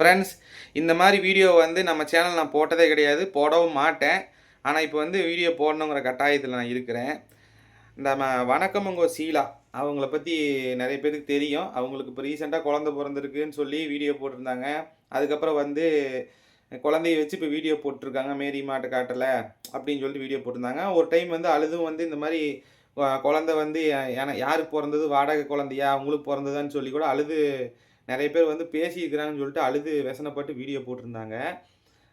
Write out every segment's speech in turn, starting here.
Friends இந்த மாதிரி video வந்து நம்ம சேனல் நான் போட்டதே கிடையாது. போடவும் மாட்டேன். ஆனால் இப்போ வந்து வீடியோ போடணுங்கிற கட்டாயத்தில் நான் இருக்கிறேன். இந்த ம- வணக்கம் சீலா. அவங்கள பற்றி நிறைய பேருக்கு தெரியும். அவங்களுக்கு இப்போ ரீசெண்டாக குழந்த பிறந்திருக்குன்னு சொல்லி வீடியோ போட்டிருந்தாங்க. அதுக்கப்புறம் வந்து குழந்தைய வச்சு இப்போ வீடியோ போட்டிருக்காங்க. மேரி மாட்டு காட்டலை அப்படின்னு சொல்லிட்டு வீடியோ போட்டிருந்தாங்க. ஒரு டைம் வந்து அழுதும் வந்து இந்த மாதிரி குழந்தை வந்து யாருக்கு பிறந்தது? வாடகை குழந்தையா? அவங்களுக்கு பிறந்ததான்னு சொல்லி கூட அழுது நிறைய பேர் வந்து பேசியிருக்கிறாங்கன்னு சொல்லிட்டு அழுது விசனப்பட்டு வீடியோ போட்டிருந்தாங்க.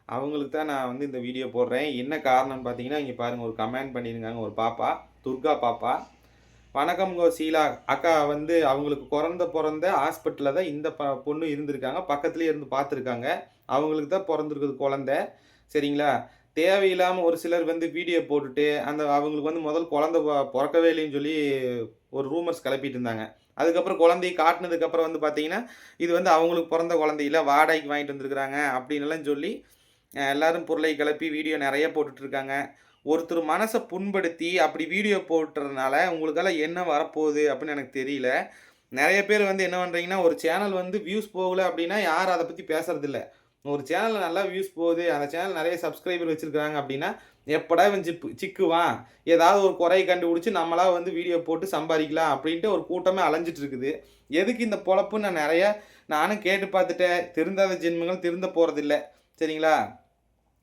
அவங்களுக்கு தான் நான் வந்து இந்த வீடியோ போடுறேன். என்ன காரணம்னு பார்த்தீங்கன்னா இங்கே பாருங்கள் ஒரு கமெண்ட் பண்ணியிருந்தாங்க ஒரு பாப்பா துர்கா பாப்பா. வணக்கம் கோ சீலா. அக்கா வந்து அவங்களுக்கு குறந்த பிறந்த ஹாஸ்பிட்டலில் தான் இந்த ப பொண்ணு இருந்திருக்காங்க. பக்கத்துலேயே இருந்து பார்த்துருக்காங்க. அவங்களுக்கு தான் பிறந்திருக்குது குழந்த. சரிங்களா? தேவையில்லாமல் ஒரு சிலர் வந்து வீடியோ போட்டுட்டு அந்த அவங்களுக்கு வந்து முதல் குழந்த பிறக்கவே இல்லைன்னு சொல்லி ஒரு ரூமர்ஸ் கிளப்பிட்டு இருந்தாங்க. அதுக்கப்புறம் குழந்தைய காட்டினதுக்கப்புறம் வந்து பார்த்தீங்கன்னா இது வந்து அவங்களுக்கு பிறந்த குழந்தையில வாடகைக்கு வாங்கிட்டு வந்திருக்கிறாங்க அப்படின்லாம் சொல்லி எல்லாரும் பொருளை கிளப்பி வீடியோ நிறைய போட்டுட்ருக்காங்க. ஒருத்தர் மனசை புண்படுத்தி அப்படி வீடியோ போட்டுறதுனால உங்களுக்கெல்லாம் என்ன வரப்போகுது அப்படின்னு எனக்கு தெரியல. நிறைய பேர் வந்து என்ன பண்ணுறீங்கன்னா ஒரு சேனல் வந்து வியூஸ் போகல அப்படின்னா யாரும் அதை பற்றி பேசுறதில்ல. ஒரு சேனலில் நல்லா வியூஸ் போகுது. அந்த சேனல் நிறைய சப்ஸ்கிரைபர் வச்சுருக்காங்க அப்படின்னா எப்படா இவன் சிப்பு சிக்குவான்? ஏதாவது ஒரு குறையை கண்டுபிடிச்சி நம்மளா வந்து வீடியோ போட்டு சம்பாதிக்கலாம் அப்படின்ட்டு ஒரு கூட்டமே அலைஞ்சிட்டு இருக்குது. எதுக்கு இந்த பொழப்பு நான் நிறைய நானும் கேட்டு பார்த்துட்டேன். திருந்தாத ஜென்மங்கள் திருந்த போகிறதில்ல சரிங்களா?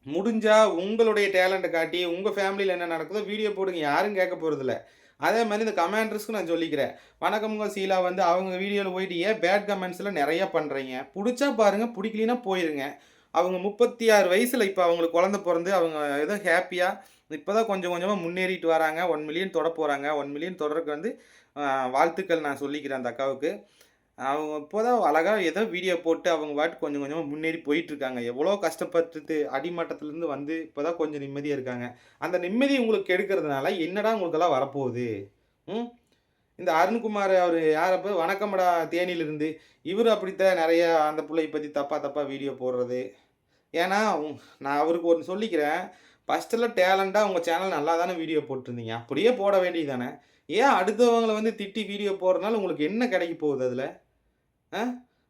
முடிஞ்சால் உங்களுடைய டேலண்ட்டை காட்டி உங்கள் ஃபேமிலியில் என்ன நடக்குதோ வீடியோ போடுங்க. யாரும் கேட்க போகிறதில்ல அதே மாதிரி இந்த கமெண்ட்ஸ்க்கு நான் சொல்லிக்கிறேன். வணக்கம்ங்க சீலா வந்து அவங்க வீடியோவில் போயிட்டு ஏன் பேட் கமெண்ட்ஸில் நிறைய பண்ணுறீங்க பிடிச்சா பாருங்கள் பிடிக்கலினா போயிருங்க. அவங்க முப்பத்தி ஆறு வயசில் இப்போ அவங்களுக்கு குழந்த பிறந்து அவங்க ஏதோ ஹாப்பியாக இப்போ தான் கொஞ்சம் கொஞ்சமாக முன்னேறிட்டு வராங்க. ஒன் மில்லியன் தொட போகிறாங்க ஒன் மில்லியன் தொடருக்கு வந்து வாழ்த்துக்கள் நான் சொல்லிக்கிறேன் அந்த அக்காவுக்கு. அவங்க இப்போதான் அழகாக ஏதோ வீடியோ போட்டு அவங்க பாட்டு கொஞ்சம் கொஞ்சமாக முன்னேறி போயிட்டுருக்காங்க. எவ்வளோ கஷ்டப்பட்டுட்டு அடிமட்டத்துலேருந்து வந்து இப்போ தான் கொஞ்சம் நிம்மதியாக இருக்காங்க. அந்த நிம்மதி உங்களுக்கு கெடுக்கிறதுனால என்னடா உங்களுக்கெல்லாம் வரப்போகுது? ம்? இந்த அருண்குமார் அவர் யாரப்போ வணக்கம்டா தேனியிலிருந்து. இவர் அப்படித்தான் நிறைய அந்த பிள்ளைய பற்றி தப்பாக தப்பாக வீடியோ போடுறது. ஏன்னா நான் அவருக்கு ஒன்று சொல்லிக்கிறேன். ஃபஸ்ட்டில் டேலண்டாக உங்கள் சேனல் நல்லா தானே வீடியோ போட்டிருந்தீங்க. அப்படியே போட வேண்டியது தானே ஏன் அடுத்தவங்களை வந்து திட்டி வீடியோ போடுறதுனால உங்களுக்கு என்ன கிடைக்க போகுது அதில்?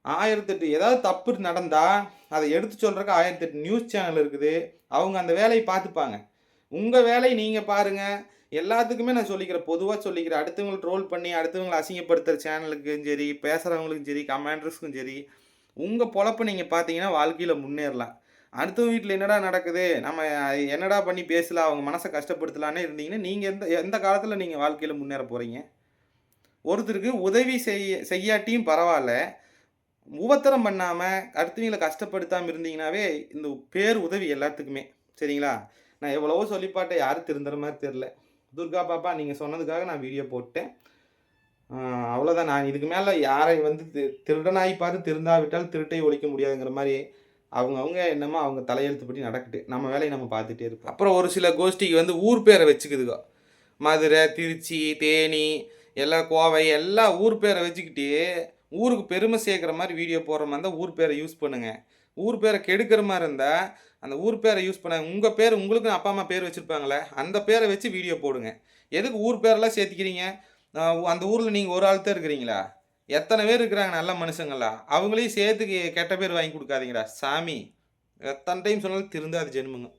ஆயிரத்தெட்டு ஏதாவது தப்பு நடந்தால் அதை எடுத்து சொல்கிறக்கு ஆயிரத்தெட்டு நியூஸ் சேனல் இருக்குது. அவங்க அந்த வேலையை பார்த்துப்பாங்க. உங்கள் வேலையை நீங்கள் பாருங்கள் எல்லாத்துக்குமே நான் சொல்லிக்கிறேன். பொதுவாக சொல்லிக்கிறேன். அடுத்தவங்களை ட்ரோல் பண்ணி அடுத்தவங்களை அசிங்கப்படுத்துகிற சேனலுக்கும் சரி பேசுகிறவங்களுக்கும் சரி கமாண்டர்ஸ்க்கும் சரி உங்கள் பொழப்பை நீங்கள் பார்த்தீங்கன்னா வாழ்க்கையில் முன்னேறலாம். அடுத்தவங்க வீட்டில் என்னடா நடக்குது? நம்ம என்னடா பண்ணி பேசலாம்? அவங்க மனசை கஷ்டப்படுத்தலான்னு இருந்தீங்கன்னா நீங்கள் எந்த எந்த காலத்தில் நீங்கள் வாழ்க்கையில் முன்னேற போகிறீங்க ஒருத்தருக்கு உதவி செய்ய செய்யாட்டியும் பரவாயில்ல. உபத்திரம் பண்ணாமல் அடுத்தவங்களை கஷ்டப்படுத்தாமல் இருந்தீங்கனாவே இந்த பேர் உதவி எல்லாத்துக்குமே. சரிங்களா? நான் எவ்வளவோ சொல்லிப்பாட்டை யாரும் திருந்துற மாதிரி தெரில துர்கா பாப்பா நீங்கள் சொன்னதுக்காக நான் வீடியோ போட்டேன். அவ்வளோதான் நான் இதுக்கு மேலே யாரை வந்து திரு திருடனாய் பார்த்து திருந்தாவிட்டால் திருட்டை ஒழிக்க முடியாதுங்கிற மாதிரி அவங்கவுங்க என்னமோ அவங்க தலையெழுத்துப்படி நடக்குது. நம்ம வேலையை நம்ம பார்த்துட்டே இருப்போம். அப்புறம் ஒரு சில கோஷ்டிக்கு வந்து ஊர் பேரை வச்சுக்குதுங்க. மதுரை திருச்சி தேனி எல்லாம் கோவை எல்லா ஊர் பேரை வச்சுக்கிட்டு ஊருக்கு பெருமை சேர்க்குற மாதிரி வீடியோ போடுற மாதிரி இருந்தால் ஊர் பேரை யூஸ் பண்ணுங்க. ஊர் பேரை கெடுக்கிற மாதிரி இருந்தால் அந்த ஊர் பேரை யூஸ் பண்ண உங்கள் பேர் உங்களுக்கு அப்பா அம்மா பேர் வச்சுருப்பாங்களே அந்த பேரை வச்சு வீடியோ போடுங்க. எதுக்கு ஊர் பேரெல்லாம் சேர்த்திக்கிறீங்க? அந்த ஊரில் நீங்கள் ஒரு ஆள் தான் இருக்கிறீங்களா? எத்தனை பேர் இருக்கிறாங்க நல்ல மனுஷங்களா? அவங்களையும் சேர்த்துக்கு கெட்ட பேர் வாங்கி கொடுக்காதீங்கடா. சாமி எத்தனை டைம் சொன்னாலும் திருந்தாது ஜென்மங்க.